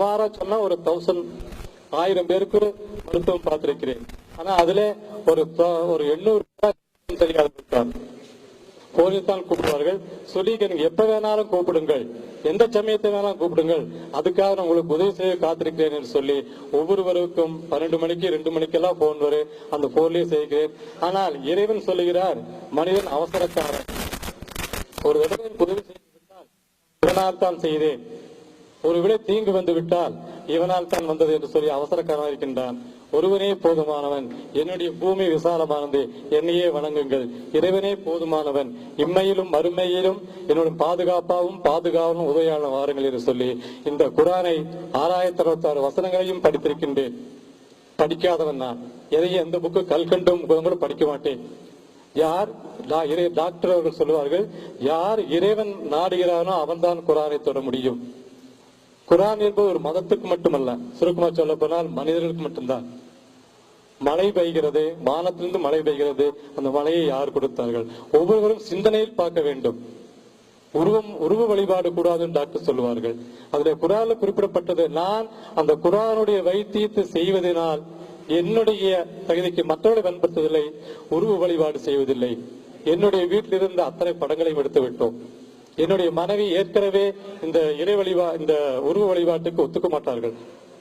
சுமாரா சொன்னா ஒரு தௌசண்ட் ஆயிரம் பேருக்கு மருத்துவம் பார்த்திருக்கிறேன். ஆனா அதுல ஒரு ஒரு எண்ணூறு பேர் தெரியாத கூப்பிடுவார்கள். சொல்லி எப்ப வேணாலும் கூப்பிடுங்கள். எந்த சமயத்தை வேணாலும் கூப்பிடுங்கள். அதுக்காக நான் உங்களுக்கு உதவி செய்ய காத்திருக்கிறேன் என்று சொல்லி ஒவ்வொருவருக்கும் பன்னெண்டு மணிக்கு ரெண்டு மணிக்கெல்லாம் போன் வரும் அந்த போன்லயே செய்கிறேன். ஆனால் இறைவன் சொல்லுகிறார் மனிதன் அவசரக்காரன். ஒரு தடவை உதவி செய்து விட்டால் தான் செய்தேன். ஒருவேளை தீங்கு வந்து விட்டால் இவனால் தான் வந்தது என்று சொல்லி அவசரக்காரன் இருக்கின்றான். ஒருவனே போதுமானவன். என்னுடைய பூமி விசாலமானது என்னையே வணங்குங்கள். இறைவனே போதுமானவன். இம்மையிலும் மறுமையிலும் என்னுடைய பாதுகாப்பாகவும் பாதுகாவலும் உதவியான வாருங்கள் என்று சொல்லி இந்த குரானை ஆறாயிரத்தி அறுபத்தாறு வசனங்களையும் படித்திருக்கின்றேன். படிக்காதவன் நான். எதையும் எந்த புக்கு கல்கண்டும் கூட படிக்க மாட்டேன். யார்? டா- இறை- டாக்டர் அவர்கள் சொல்லுவார்கள் யார் இறைவன் நாடுகிறானோ அவன்தான் குரானை தொட முடியும். குரான் என்பது ஒரு மதத்துக்கு மட்டுமல்ல. சுருக்கமா சொல்ல போனால் மனிதர்களுக்கு மட்டும்தான். மழை பெய்கிறது வானத்திலிருந்து மழை பெய்கிறது அந்த மழையை யார் கொடுத்தார்கள்? ஒவ்வொருவரும் சிந்தனையில் பார்க்க வேண்டும். உருவம் உருவ வழிபாடு கூடாதுன்னு டாக்டர் சொல்லுவார்கள். அதுல குரால குறிப்பிடப்பட்டது நான் அந்த குரானுடைய வைத்தியத்தை செய்வதனால் என்னுடைய தகுதிக்கு மற்றவர்களை பயன்படுத்துவதில்லை உருவ வழிபாடு செய்வதில்லை. என்னுடைய வீட்டில் இருந்த அத்தனை படங்களையும் எடுத்து விட்டோம். என்னுடைய மனைவி ஏற்கனவே இந்த இறை வழிபா இந்த உருவ வழிபாட்டுக்கு ஒத்துக்க மாட்டார்கள்.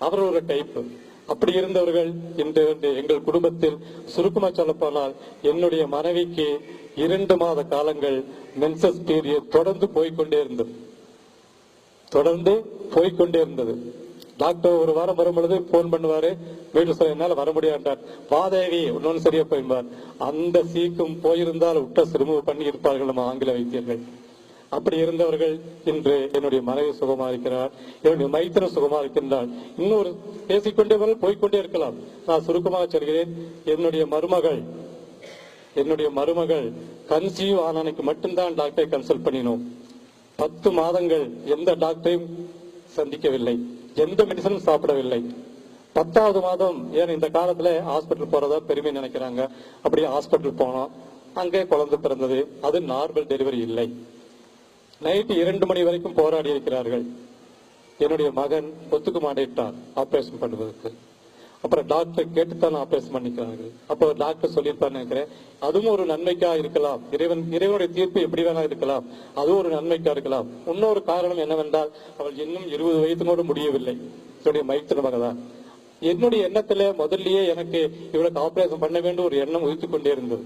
அவர் ஒரு டைப் அப்படி இருந்தவர்கள் இன்று எங்கள் குடும்பத்தில் சுருக்கமா சொல்லப்போனால் என்னுடைய மனைவிக்கு இரண்டு மாத காலங்கள் மென்சஸ் பீரியட் தொடர்ந்து போய்க்கொண்டே இருந்தது. தொடர்ந்து போய்க்கொண்டே இருந்தது. டாக்டர் ஒரு வாரம் வரும் பொழுது போன் பண்ணுவாரு. வீட்டு சொல்ல என்னால வர முடியாண்டார் வாதேவி இன்னொன்னு சரியா போயிருப்பார் அந்த சீக்கும் போயிருந்தால் உட்ட சிறுமுக பண்ணி இருப்பார்கள் நம்ம ஆங்கில வைத்தியர்கள். அப்படி இருந்தவர்கள் இன்று என்னுடைய மனைவி சுகமா இருக்கிறார் என்னுடைய மைத்திர சுகமா இருக்கின்றாள் இன்னொரு பேசிக்கொண்டே போய்கொண்டே போய்க்கொண்டே இருக்கலாம். நான் சுருக்கமாக சொல்கிறேன் என்னுடைய மருமகள் என்னுடைய மருமகள் கன்சீவ் ஆனனுக்கு மட்டும்தான் டாக்டரை கன்சல்ட் பண்ணினோம். பத்து மாதங்கள் எந்த டாக்டரையும் சந்திக்கவில்லை எந்த மெடிசனும் சாப்பிடவில்லை. பத்தாவது மாதம் ஏன் இந்த காலத்துல ஹாஸ்பிட்டல் போறதா பெருமை நினைக்கிறாங்க? அப்படியே ஹாஸ்பிட்டல் போனோம் அங்கே குழந்தை பிறந்தது அது நார்மல் டெலிவரி இல்லை. நைட்டு இரண்டு மணி வரைக்கும் போராடி இருக்கிறார்கள். என்னுடைய மகன் ஒத்துக்க மாட்டேட்டார் ஆப்ரேஷன் பண்ணுவதற்கு. அப்புறம் டாக்டர் கேட்டுத்தான் ஆப்ரேஷன் பண்ணிக்கிறார்கள். அப்போ டாக்டர் சொல்லியிருப்பார் நினைக்கிறேன் அதுவும் ஒரு நன்மைக்கா இருக்கலாம். இறைவன் இறைவனுடைய தீர்ப்பு எப்படி வேணா இருக்கலாம். அதுவும் ஒரு நன்மைக்கா இருக்கலாம். இன்னொரு காரணம் என்னவென்றால் அவள் இன்னும் இருபது வயது கூட முடியவில்லை. என்னுடைய மைத்திரமாக தான் என்னுடைய எண்ணத்துல முதல்லயே எனக்கு இவளுக்கு ஆபரேஷன் பண்ண வேண்டும் ஒரு எண்ணம் உதித்துக் கொண்டே இருந்தது.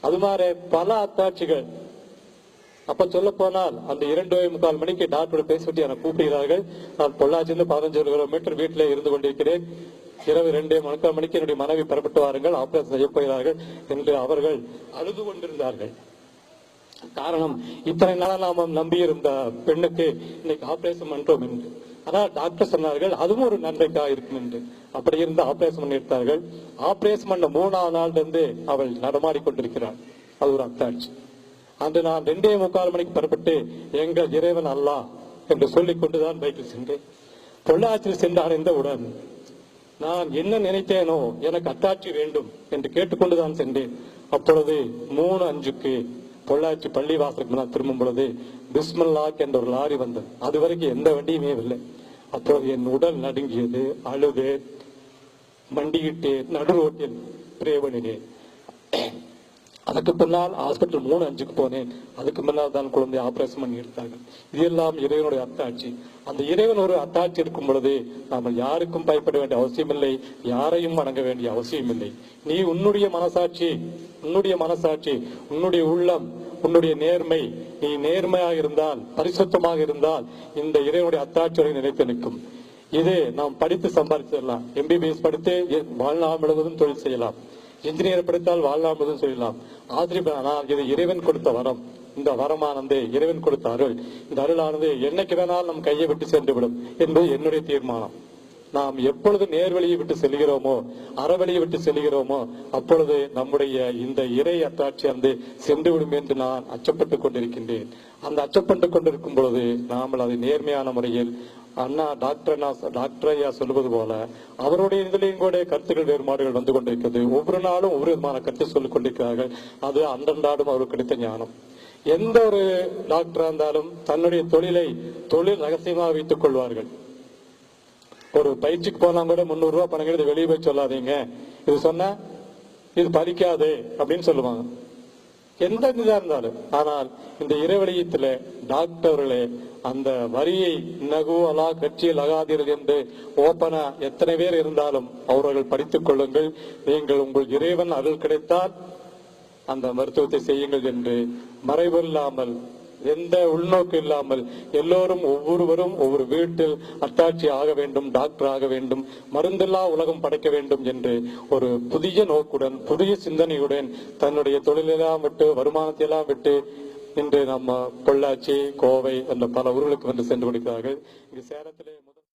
அது மாதிரி பல அத்தாட்சிகள் அப்ப சொல்ல போனால் அந்த இரண்டு முக்கால் மணிக்கு டாக்டர் பேசிவிட்டு என்னை கூப்பிடுகிறார்கள். நான் பொள்ளாச்சியிலிருந்து பதினஞ்சு கிலோமீட்டர் வீட்டிலே இருந்து கொண்டிருக்கிறேன். இரவு இரண்டு முக்கால் மணிக்கு என்னுடைய மனைவி பெறப்பட்டு வாருங்கள். ஆபரேஷன் செய்ய போகிறார்கள் என்று அவர்கள் அழுது கொண்டிருந்தார்கள். காரணம் இத்தனை நாளா நாம நம்பியிருந்த பெண்ணுக்கு இன்னைக்கு ஆபரேஷன் பண்றோம் என்று. ஆனால் டாக்டர் சொன்னார்கள் அதுவும் ஒரு நன்மைக்காக இருக்கும் என்று. அப்படி இருந்து ஆபரேஷன் பண்ணியிருந்தார்கள். ஆபரேஷன் பண்ண மூணாவது நாள் இருந்து அவள் நடமாடிக் கொண்டிருக்கிறாள். அது ஒரு அத்தாட்சி. அன்று நான் ரெண்டே முக்கால் மணிக்கு புறப்பட்டு எங்கள் இறைவன் அல்லா என்று சொல்லிக் கொண்டுதான் பைக்கில் சென்றேன். பொள்ளாச்சியில் இந்த அடைந்தவுடன் நான் என்ன நினைத்தேனோ எனக்கு அத்தாட்சி வேண்டும் என்று கேட்டுக்கொண்டுதான் சென்றேன். அப்பொழுது மூணு அஞ்சுக்கு பொள்ளாச்சி பள்ளி வாசலுக்கு நான் திரும்பும் பொழுது பிஸ்மல்லாக் என்ற ஒரு லாரி வந்தது. அது வரைக்கும் எந்த வண்டியுமே இல்லை. அப்பொழுது என் உடல் நடுங்கியது அழுது மண்டியிட்டு நடு ரோட்டில் பிரே பண்ணினேன் அதுக்கு பின்னால் ஹாஸ்பிட்டல் மூணு அஞ்சுக்கு போனேன். அதுக்கு பின்னால் தான் குழந்தை ஆபரேஷன் பண்ணி எடுத்தார்கள் இது எல்லாம் இறைவனுடைய அத்தாட்சி. அந்த இறைவன் ஒரு அத்தாட்சி இருக்கும் பொழுது நாம் யாருக்கும் பயப்பட வேண்டிய அவசியமில்லை யாரையும் வணங்க வேண்டிய அவசியமில்லை நீ உன்னுடைய மனசாட்சி உன்னுடைய மனசாட்சி உன்னுடைய உள்ளம் உன்னுடைய நேர்மை நீ நேர்மையாக இருந்தால் பரிசுத்தமாக இருந்தால் இந்த இறைவனுடைய அத்தாட்சியோட நினைத்து நிற்கும். இது நாம் படித்து சம்பாதிச்சிடலாம். எம்பிபிஎஸ் படித்து வாழ்நாள் முழுவதும் தொழில் செய்யலாம். இன்ஜினியர் படித்தால் வாழ்நாள் சொல்லலாம் ஆதிரிபனால் ஆனால் இது இறைவன் கொடுத்த வரம். இந்த வரமானது இறைவன் கொடுத்த அருள். இந்த அருளானது என்னைக்கு வேணாலும் நம் கையை விட்டு சென்று விடும் என்பது என்னுடைய தீர்மானம். நாம் எப்பொழுது நேர்வழியை விட்டு செல்கிறோமோ அறவழியை விட்டு செல்கிறோமோ அப்பொழுது நம்முடைய இந்த இறை அத்தாட்சியானது சென்றுவிடும் என்று நான் அச்சப்பட்டுக் கொண்டிருக்கின்றேன். அந்த அச்சப்பட்டுக் கொண்டிருக்கும் பொழுது நாம் அதை நேர்மையான முறையில் அண்ணா டாக்டர் டாக்டர் ஐயா சொல்லுவது போல அவருடைய இதிலையும் கூட கருத்துக்கள் வேறுபாடுகள் வந்து கொண்டிருக்கிறது. ஒவ்வொரு நாளும் ஒவ்வொரு விதமான கருத்து சொல்லிக் கொண்டிருக்கிறார்கள். அது அன்றன்றாடும் அவருக்கு கிடைத்த ஞானம். எந்த ஒரு டாக்டரா இருந்தாலும் தன்னுடைய தொழிலை தொழில் ரகசியமாக வைத்துக் கொள்வார்கள். ஒரு பயிற்சிக்கு போனா கூட முந்நூறு ரூபா பணம் கிடையாது வெளியே போய் சொல்லாதீங்க. இது சொன்னா இது பலிக்காது அப்படின்னு சொல்லுவாங்க. எந்த இதா இருந்தாலும். ஆனால் இந்த இறைவழியத்துல டாக்டர்களே அந்த வரியை நகுவலா கட்சியில் அகாதீர்கள் என்று ஓப்பனா எத்தனை பேர் இருந்தாலும் அவர்கள் படித்துக் கொள்ளுங்கள். நீங்கள் உங்கள் இறைவன் அருள் கிடைத்தால் அந்த மருத்துவத்தை செய்யுங்கள் என்று மறைவில்லாமல் எந்த உள்நோக்கு இல்லாமல் எல்லோரும் ஒவ்வொருவரும் ஒவ்வொரு வீட்டில் அத்தாட்சி ஆக வேண்டும் டாக்டர் ஆக வேண்டும் மருந்தில்லா உலகம் படைக்க வேண்டும் என்று ஒரு புதிய நோக்குடன் புதிய சிந்தனையுடன் தன்னுடைய தொழிலெல்லாம் விட்டு வருமானத்தை எல்லாம் விட்டு இன்று நம்ம பொள்ளாச்சி கோவை என்ற பல ஊர்களுக்கு வந்து சென்று கொண்டிருக்கிறார்கள். இங்கு சேலத்திலே